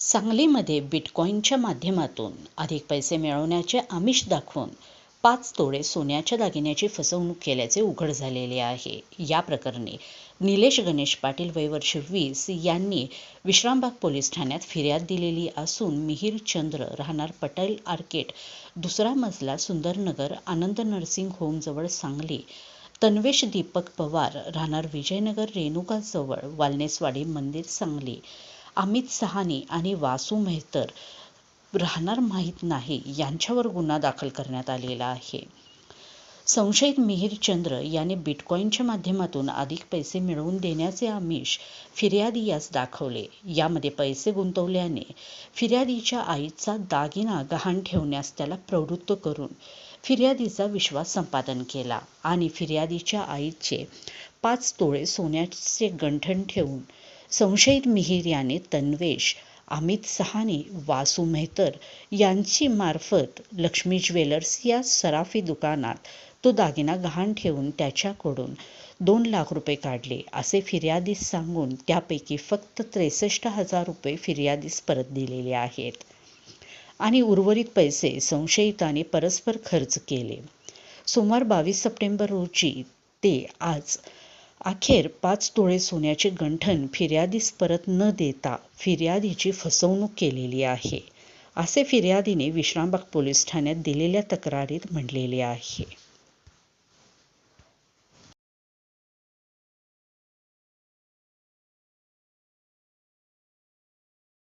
सांगलीमध्ये बिटकॉईनच्या माध्यमातून अधिक पैसे मिळवण्याचे आमिष दाखवून पाच तोळे सोन्याच्या दागिन्याची फसवणूक केल्याचे उघड झालेले आहे. या प्रकरणी निलेश गणेश पाटील वयवर्ष वीस यांनी विश्रामबाग पोलीस ठाण्यात फिर्याद दिलेली असून मिहीर चंद्र राहणार पटेल आर्केट दुसरा मजला सुंदरनगर आनंद नर्सिंग होमजवळ सांगली तन्वेश दीपक पवार राहणार विजयनगर रेणुकाजवळ वालनेसवाडी मंदिर सांगली अमित सहानी आणि वासू मेहतर राहणार माहीत नाही यांच्यावर गुन्हा दाखल करण्यात आलेला आहे. संशयित मिहीर चंद्र याने बिटकॉईनच्या माध्यमातून अधिक पैसे मिळवून देण्याचे आमिष फिर्यादी यास दाखवले. यामध्ये पैसे गुंतवल्याने फिर्यादीच्या आईचा दागिना गहाण ठेवण्यास त्याला प्रवृत्त करून फिर्यादीचा विश्वास संपादन केला आणि फिर्यादीच्या आईचे पाच तोळे सोन्याचे गंठण ठेवून संशयित मिहीर याने तन्वेश अमित सहानी वासू मेहतर यांची मार्फत लक्ष्मी ज्वेलर्स या सराफी दुकानात तो दागिना गहाण ठेवून त्याच्याकडून दोन लाख रुपये काढले. असे फिर्यादीस सांगून त्यापैकी फक्त त्रेसष्ट हजार रुपये फिर्यादीस परत दिलेले आहेत. आणि उर्वरित पैसे संशयिताने परस्पर खर्च केले. सोमवार बावीस सप्टेंबर रोजी ते आज अखेर पाच तोळे सोन्याचे गंठण फिर्यादीस परत न देता फिर्यादीची फसवणूक केलेली आहे असे फिर्यादीने विश्रामबाग पोलीस ठाण्यात दिलेल्या तक्रारीत म्हटलेले आहे.